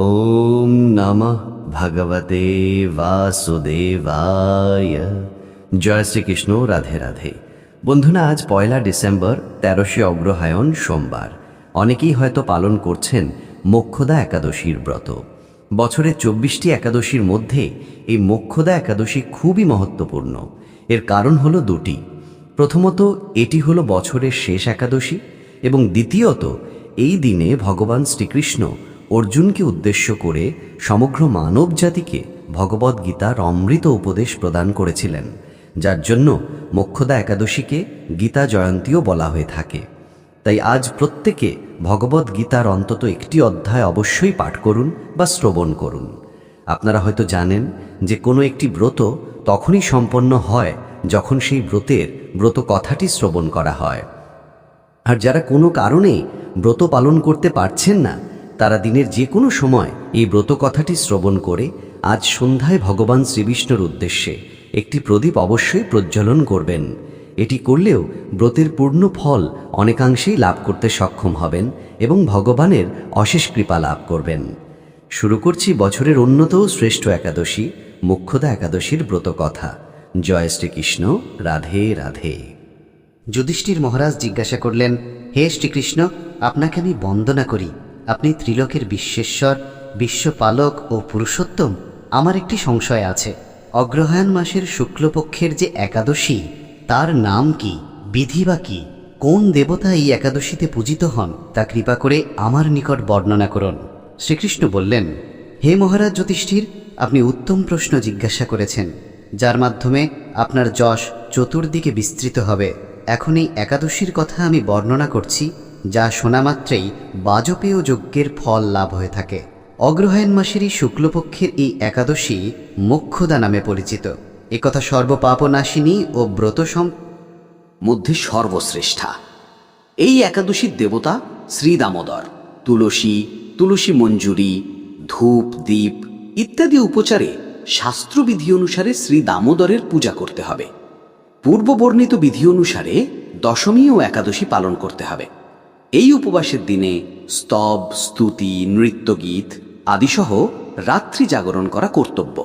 ওম নমঃ ভগবতে বাসুদেবায়। জয় শ্রীকৃষ্ণ, রাধে রাধে। বন্ধুরা, আজ পয়লা ডিসেম্বর, তেরোশে অগ্রহায়ণ, সোমবার। অনেকেই হয়তো পালন করছেন মোক্ষদা একাদশীর ব্রত। বছরের চব্বিশটি একাদশীর মধ্যে এই মোক্ষদা একাদশী খুবই মহত্বপূর্ণ। এর কারণ হলো দুটি। প্রথমত, এটি হলো বছরের শেষ একাদশী এবং দ্বিতীয়ত, এই দিনে ভগবান শ্রীকৃষ্ণ অর্জুনকে উদ্দেশ্য করে সমগ্র মানব জাতিকে ভগবদ্গীতার অমৃত উপদেশ প্রদান করেছিলেন, যার জন্য মোক্ষদা একাদশীকে গীতা জয়ন্তীও বলা হয়ে থাকে। তাই আজ প্রত্যেকে ভগবদ্গীতার অন্তত একটি অধ্যায় অবশ্যই পাঠ করুন বা শ্রবণ করুন। আপনারা হয়তো জানেন যে কোনো একটি ব্রত তখনই সম্পন্ন হয় যখন সেই ব্রতের ব্রত কথাটি শ্রবণ করা হয়। আর যারা কোনো কারণে ব্রত পালন করতে পারছেন না তারা দিনের যে কোনো সময় এই ব্রত কথাটি শ্রবণ করে আজ সন্ধ্যায় ভগবান শ্রীবিষ্ণুর উদ্দেশ্যে একটি প্রদীপ অবশ্যই প্রজ্বলন করবেন। এটি করলেও ব্রতের পূর্ণ ফল অনেকাংশেই লাভ করতে সক্ষম হবেন এবং ভগবানের অশেষ কৃপা লাভ করবেন। শুরু করছি বছরের অন্যত শ্রেষ্ঠ একাদশী, মুখ্যদা একাদশীর ব্রত কথা জয় শ্রীকৃষ্ণ, রাধে রাধে। যুধিষ্ঠির মহারাজ জিজ্ঞাসা করলেন, হে শ্রীকৃষ্ণ, আপনাকে আমি বন্দনা করি। আপনি ত্রিলোকের বিশ্বেশ্বর, বিশ্বপালক ও পুরুষোত্তম, আমার একটি সংশয় আছে। অগ্রহায়ণ মাসের শুক্লপক্ষের যে একাদশী, তার নাম কি, বিধি বা কি, কোন দেবতা এই একাদশীতে পূজিত হন, তা কৃপা করে আমার নিকট বর্ণনা করুন। শ্রীকৃষ্ণ বললেন, হে মহারাজ জ্যোতিষ্ঠির আপনি উত্তম প্রশ্ন জিজ্ঞাসা করেছেন, যার মাধ্যমে আপনার যশ চতুর্দিকে বিস্তৃত হবে। এখন এই একাদশীর কথা আমি বর্ণনা করছি যা শোনা মাত্রেই বাজপেয় যজ্ঞের ফল লাভ হয়ে থাকে। অগ্রহায়ণ মাসেরই শুক্লপক্ষের এই একাদশী মোক্ষদা নামে পরিচিত। একথা সর্বপাপনাশিনী ও ব্রত মধ্যে সর্বশ্রেষ্ঠা। এই একাদশীর দেবতা শ্রী দামোদর। তুলসী তুলসী মঞ্জুরি, ধূপ, দীপ ইত্যাদি উপচারে শাস্ত্রবিধি অনুসারে শ্রী দামোদরের পূজা করতে হবে। পূর্ববর্ণিত বিধি অনুসারে দশমী ও একাদশী পালন করতে হবে। এই উপবাসের দিনে স্তব, স্তুতি, নৃত্যগীত আদিসহ রাত্রি জাগরণ করা কর্তব্য।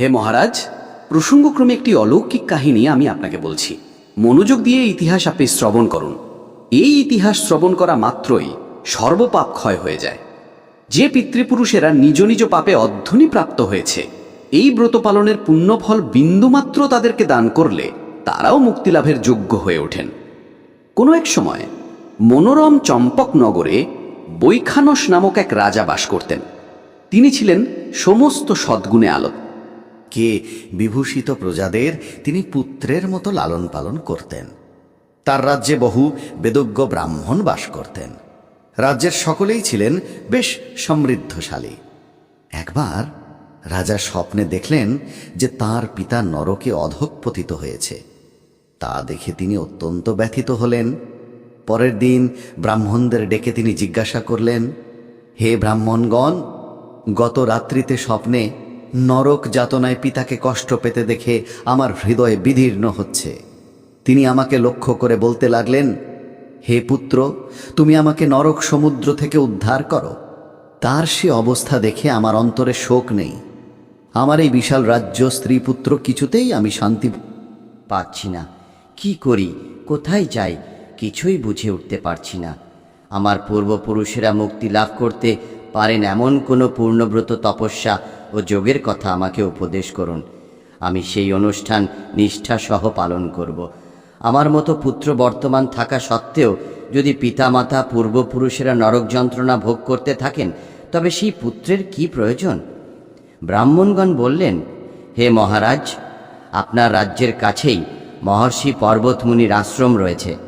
হে মহারাজ, প্রসঙ্গক্রমে একটি অলৌকিক কাহিনী আমি আপনাকে বলছি। মনোযোগ দিয়ে ইতিহাস আপনি শ্রবণ করুন। এই ইতিহাস শ্রবণ করা মাত্রই সর্বপাপ ক্ষয় হয়ে যায়। যে পিতৃপুরুষেরা নিজ নিজ পাপে অধ্বনি প্রাপ্ত হয়েছে, এই ব্রত পালনের পুণ্যফল বিন্দুমাত্র তাদেরকে দান করলে তারাও মুক্তিলাভের যোগ্য হয়ে ওঠেন। কোনো এক সময় মনোরম চম্পক নগরে বৈখানস নামক এক রাজা বাস করতেন। তিনি ছিলেন সমস্ত সদ্গুণে আলো কে বিভূষিত প্রজাদের তিনি পুত্রের মতো লালন পালন করতেন। তার রাজ্যে বহু বেদজ্ঞ ব্রাহ্মণ বাস করতেন। রাজ্যের সকলেই ছিলেন বেশ সমৃদ্ধশালী। একবার রাজা স্বপ্নে দেখলেন যে তার পিতা নরকে অধঃপতিত হয়েছে। তা দেখে তিনি অত্যন্ত ব্যথিত হলেন। পরের দিন ব্রাহ্মণদের ডেকে তিনি জিজ্ঞাসা করলেন, হে ব্রাহ্মণগণ, গত রাত্রিতে স্বপ্নে নরক যাতনায় পিতাকে কষ্ট পেতে দেখে আমার হৃদয় বিদীর্ণ হচ্ছে। তিনি আমাকে লক্ষ্য করে বলতে লাগলেন, হে পুত্র, তুমি আমাকে নরক সমুদ্র থেকে উদ্ধার করো। তার সে অবস্থা দেখে আমার অন্তরে শোক নেই। আমার এই বিশাল রাজ্য স্ত্রী পুত্র কিছুতেই আমি শান্তি পাচ্ছি না। কি করি? কোথায় যাই? কিছুই বুঝে উঠতে পারছি না। আমার পূর্বপুরুষেরা মুক্তি লাভ করতে পারেন এমন কোনো পূর্ণব্রত তপস্যা ও যোগের কথা আমাকে উপদেশ করুন। আমি সেই অনুষ্ঠান নিষ্ঠা সহ পালন করব। আমার মতো পুত্র বর্তমান থাকা সত্ত্বেও যদি পিতামাতা পূর্বপুরুষেরা নরক যন্ত্রণা ভোগ করতে থাকেন, তবে সেই পুত্রের কি প্রয়োজন? ব্রাহ্মণগণ বললেন, হে মহারাজ, আপনার রাজ্যের কাছেই মহর্ষি পর্বতমুনির আশ্রম রয়েছে।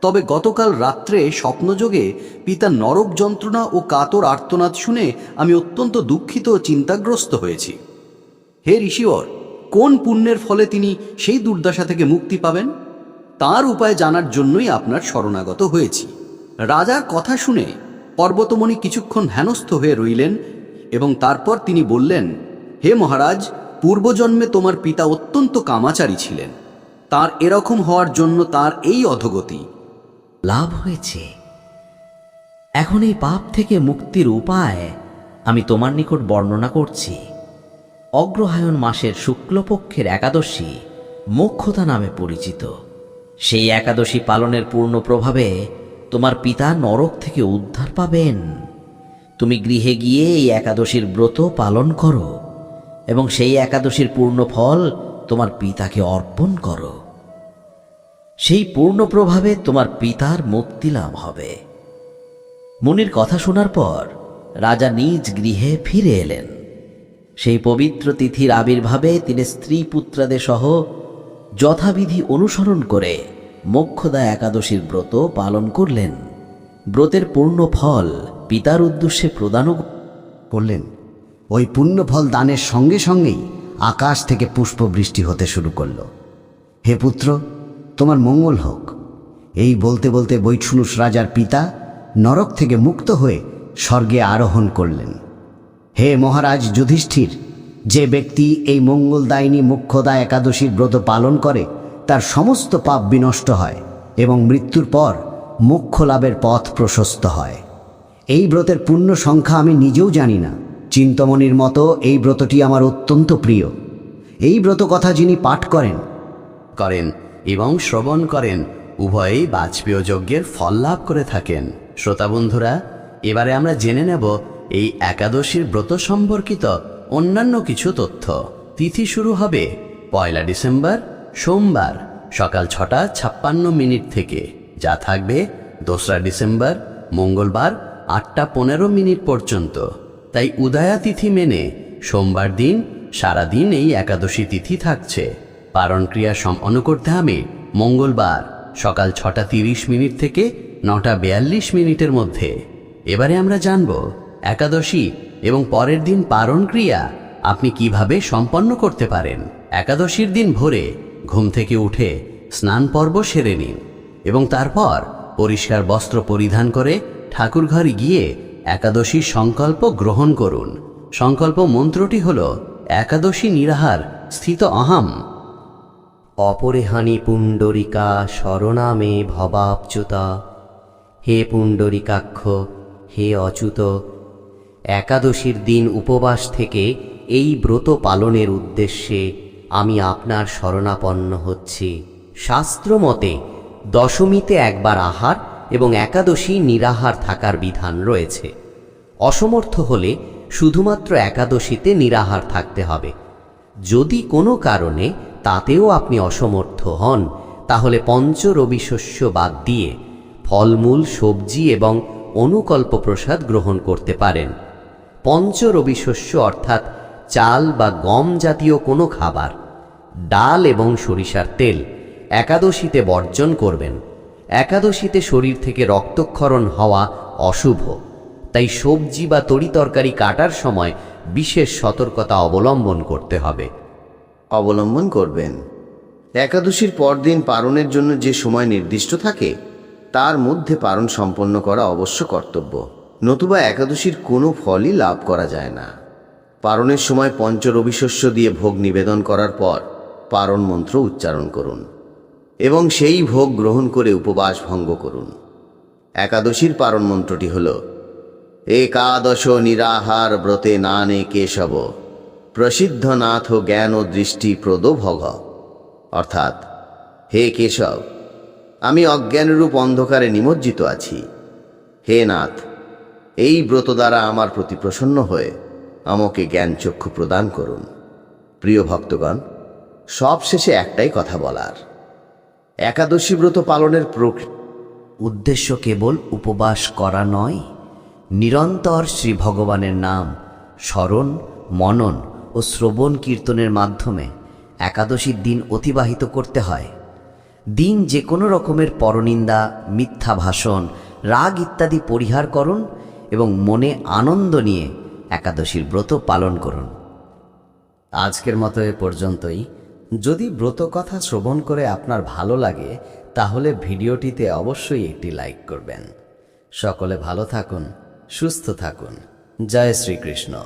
তবে গতকাল রাত্রে স্বপ্নযোগে পিতা নরক যন্ত্রণা ও কাতর আর্তনাদ শুনে আমি অত্যন্ত দুঃখিত ও চিন্তাগ্রস্ত হয়েছি। হে ঋষিওর কোন পুণ্যের ফলে তিনি সেই দুর্দশা থেকে মুক্তি পাবেন? তার উপায় জানার জন্যই আপনার শরণাগত হয়েছি। রাজার কথা শুনে পর্বতমণি কিছুক্ষণ হেনস্থ হয়ে রইলেন এবং তারপর তিনি বললেন, হে মহারাজ, পূর্বজন্মে তোমার পিতা অত্যন্ত কামাচারী ছিলেন। তার এরকম হওয়ার জন্য তার এই অধগতি। লাভ হয়েছে। এখন এই পাপ থেকে মুক্তির উপায় আমি তোমার নিকট বর্ণনা করছি। অগ্রহায়ণ মাসের শুক্লপক্ষের একাদশী মোক্ষতা নামে পরিচিত। সেই একাদশী পালনের পূর্ণ প্রভাবে তোমার পিতা নরক থেকে উদ্ধার পাবেন। তুমি গৃহে গিয়ে এই একাদশীর ব্রত পালন করো এবং সেই একাদশীর পূর্ণ ফল তোমার পিতাকে অর্পণ করো। সেই পূর্ণ প্রভাবে তোমার পিতার মুক্তি লাভ হবে। মুনির কথা শোনার পর রাজা নিজ গৃহে ফিরে এলেন। সেই পবিত্র তিথির আবির্ভাবে তিনি স্ত্রী পুত্রাদের সহ যথাবিধি অনুসরণ করে মোক্ষদা একাদশীর ব্রত পালন করলেন। ব্রতের পূর্ণ ফল পিতার উদ্দেশ্যে প্রদানও করলেন। ওই পূর্ণ ফল দানের সঙ্গে সঙ্গেই আকাশ থেকে পুষ্পবৃষ্টি হতে শুরু করল। হে পুত্র তোমার মঙ্গল হোক। এই বলতে বলতে বৈঠুনুস রাজার পিতা নরক থেকে মুক্ত হয়ে স্বর্গে আরোহণ করলেন। হে মহারাজ যুধিষ্ঠির, যে ব্যক্তি এই মঙ্গলদায়িনী মুখ্যদা একাদশীর ব্রত পালন করে, তার সমস্ত পাপ বিনষ্ট হয় এবং মৃত্যুর পর মোক্ষ লাভের পথ প্রশস্ত হয়। এই ব্রতের পূর্ণ সংখ্যা আমি নিজেও জানি না। চিন্তমণির মতো এই ব্রতটি আমার অত্যন্ত প্রিয়। এই ব্রত কথা যিনি পাঠ করেন করেন এবং শ্রবণ করেন। উভয়েই বাজপেয় যজ্ঞের ফল লাভ করে থাকেন। শ্রোতা বন্ধুরা, এবারে আমরা জেনে নেব এই একাদশীর ব্রত সম্পর্কিত অন্যান্য কিছু তথ্য। তিথি শুরু হবে পয়লা ডিসেম্বর, সোমবার, সকাল ছটা ছাপ্পান্ন মিনিট থেকে। যা থাকবে দোসরা ডিসেম্বর, মঙ্গলবার, আটটা পনেরো মিনিট পর্যন্ত। তাই উদয়া তিথি মেনে সোমবার দিন, সারাদিন এই একাদশী তিথি থাকছে। পারণ ক্রিয়া সম্পন্ন করতে হবে মঙ্গলবার সকাল ছটা তিরিশ মিনিট থেকে নটা বেয়াল্লিশ মিনিটের মধ্যে। এবারে আমরা জানব একাদশী এবং পরের দিন পারণ ক্রিয়া আপনি কীভাবে সম্পন্ন করতে পারেন। একাদশীর দিন ভোরে ঘুম থেকে উঠে স্নান পর্ব সেরে নিন এবং তারপর পরিষ্কার বস্ত্র পরিধান করে ঠাকুরঘরে গিয়ে একাদশীর সংকল্প গ্রহণ করুন। সংকল্প মন্ত্রটি হল, একাদশী নিরাহার স্থিত অহম অপরেহানি পুণ্ডরিকা, শরণামে ভবাবচ্যুতা হে পুণ্ডরিকাক্ষ, হে অচ্যুত, একাদশীর দিন উপবাস থেকে এই ব্রত পালনের উদ্দেশ্যে আমি আপনার শরণাপন্ন হচ্ছি। শাস্ত্রমতে, দশমীতে একবার আহার এবং একাদশী নিরাহার থাকার বিধান রয়েছে। অসমর্থ হলে শুধুমাত্র একাদশীতে নিরাহার থাকতে হবে। যদি কোনো কারণে তাতেও আপনি অসমর্থ হন। তাহলে পঞ্চ রবি শস্য বাদ দিয়ে ফলমূল, সবজি এবং অনুকল্প প্রসাদ গ্রহণ করতে পারেন। পঞ্চ রবি শস্য অর্থাৎ চাল বা গম জাতীয় কোনো খাবার। ডাল এবং সরিষার তেল একাদশীতে বর্জন করবেন। একাদশীতে শরীর থেকে রক্তক্ষরণ হওয়া অশুভ। তাই সবজি বা তরিতরকারি কাটার সময় বিশেষ সতর্কতা অবলম্বন করতে হবে। অবলম্বন করবেন। একাদশীর পরদিন পারণের জন্য যে সময় নির্দিষ্ট থাকে, তার মধ্যে পারণ সম্পন্ন করা অবশ্য কর্তব্য। নতুবা একাদশীর কোনো ফলই লাভ করা যায় না। পারণের সময় পঞ্চ রবিশস্য দিয়ে ভোগ নিবেদন করার পর পারণ মন্ত্র উচ্চারণ করুন এবং সেই ভোগ গ্রহণ করে উপবাস ভঙ্গ করুন। একাদশীর পারণ মন্ত্রটি হল, একাদশ নিরাহার ব্রতে নানে কেশব। প্রসিদ্ধ নাথ জ্ঞান ও দৃষ্টি প্রদ ভগ অর্থাৎ, হে কেশব, আমি অজ্ঞানরূপ অন্ধকারে নিমজ্জিত আছি। হে নাথ, এই ব্রত দ্বারা আমার প্রতি প্রসন্ন হয়ে আমাকে জ্ঞান চক্ষু প্রদান করুন। প্রিয় ভক্তগণ সব শেষে একটাই কথা বলার। একাদশী ব্রত পালনের প্রক্রিয়া উদ্দেশ্য কেবল উপবাস করা নয়, নিরন্তর শ্রী ভগবানের নাম স্মরণ, মনন ও শ্রবণ কীর্তনের মাধ্যমে একাদশীর দিন অতিবাহিত করতে হয়। দিন যে কোনো রকমের পরনিন্দা, মিথ্যা ভাষণ, রাগ ইত্যাদি পরিহার করুন এবং মনে আনন্দ নিয়ে একাদশীর ব্রত পালন করুন। আজকের মতো এ পর্যন্তই। যদি ব্রত কথা শ্রবণ করে আপনার ভালো লাগে, তাহলে ভিডিওটিতে অবশ্যই একটি লাইক করবেন। সকলে ভালো থাকুন, সুস্থ থাকুন। জয় শ্রীকৃষ্ণ।